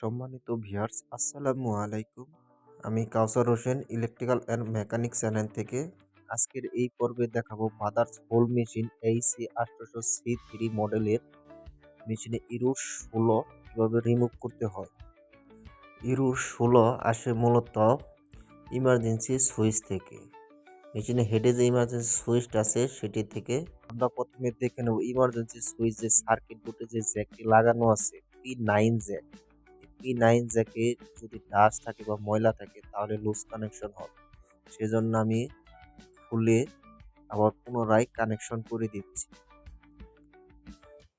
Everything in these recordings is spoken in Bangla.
সম্মানিত ভিউয়ার্স, আসসালামু আলাইকুম। আমি Kawsar Hossain, electrical and mechanic channel থেকে। আজকের এই পর্বে দেখাবো বাদার্স হোল মেশিন এই সি আঠারোশো সি থ্রি মডেলের মেশিনে ইরুর ষোলো কীভাবে রিমুভ করতে হয়। ইরুর ষোলো আসে মূলত ইমার্জেন্সি সুইচ থেকে। মেশিনে হেডে যে ইমার্জেন্সি সুইচটা আছে, সেটি থেকে আমরা প্রথমে দেখে নেব ইমার্জেন্সি সুইচ যে সার্কিট বোর্ডে যে জ্যাকটি লাগানো আছে P nine jack P nine জ্যাকে যদি ডাস্ট থাকে বা ময়লা থাকে, তাহলে লুজ কানেকশন হবে। সেজন্য আমি খুলে আবার পুনরায় কানেকশন করে দিচ্ছি।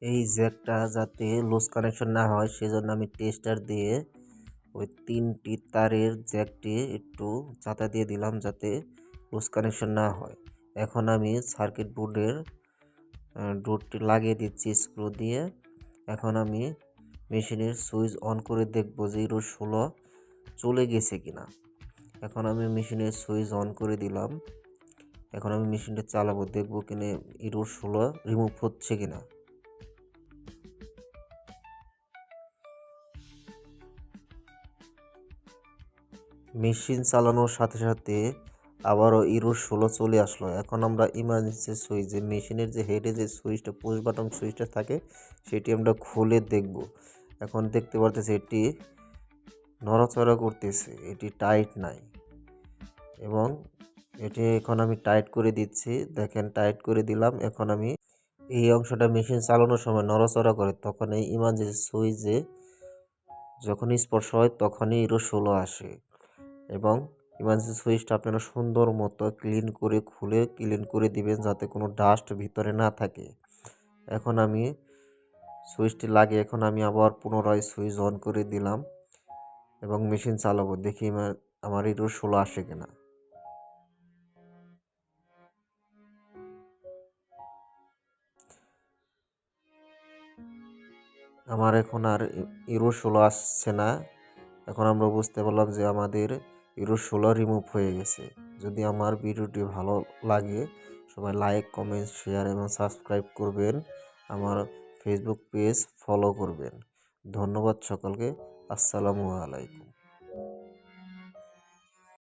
এই জ্যাকটা যাতে লুজ কানেকশন না হয়, সেজন্য আমি টেস্টার দিয়ে ওই তিনটি তারের জ্যাকটি একটু চাতা দিয়ে দিলাম যাতে লুজ কানেকশন না হয়। এখন আমি সার্কিট বোর্ডের ডোরটি লাগিয়ে দিচ্ছি স্ক্রু দিয়ে। এখন আমি মেশিনের সুইচ অন করে দেখব যে ইরো ষোলো চলে গেছে কিনা। এখন আমি মেশিনের সুইচ অন করে দিলাম। এখন আমি মেশিনটা চালাবো, দেখব কিনা ইরো ষোলো রিমুভ হচ্ছে কিনা। মেশিন চালানোর সাথে সাথে আবারও ইরো ষোলো চলে আসলো। এখন আমরা ইমার্জেন্সি সুইচ যে মেশিনের যে হেডে যে সুইচটা পুশ বাটন সুইচটা থাকে, সেটি আমরা খুলে দেখব। এখন দেখতে পারতেছি এটি নড়াচড়া করতেছে, এটি টাইট নাই। এবং এটি এখন আমি টাইট করে দিচ্ছি। দেখেন টাইট করে দিলাম। এখন আমি এই অংশটা মেশিন চালানোর সময় নড়াচড়া করে, তখন এই ইমার্জেন্সি সুইচে যখন স্পর্শ হয়, তখনই ইরো ষোলো আসে। এবং ইমার্জেন্সি সুইচটা আপনারা সুন্দর মতো ক্লিন করে খুলে ক্লিন করে দিবেন যাতে কোনো ডাস্ট ভিতরে না থাকে। এখন আমি সুইচটি লাগিয়ে এখন আমি আবার পুনরায় সুইচ অন করে দিলাম এবং মেশিন চালাবো। দেখি আমার ইরো ষোলো আসে কিনা। আমার এখন আর ইরো ষোলো আসছে না। এখন আমরা বুঝতে পারলাম যে আমাদের ইরো ষোলো রিমুভ হয়ে গেছে। যদি আমার ভিডিওটি ভালো লাগে, সবাই লাইক কমেন্ট শেয়ার এবং সাবস্ক্রাইব করবেন। আমার ফেসবুক পেজ ফলো করবেন। ধন্যবাদ সকলকে। আসসালামু আলাইকুম।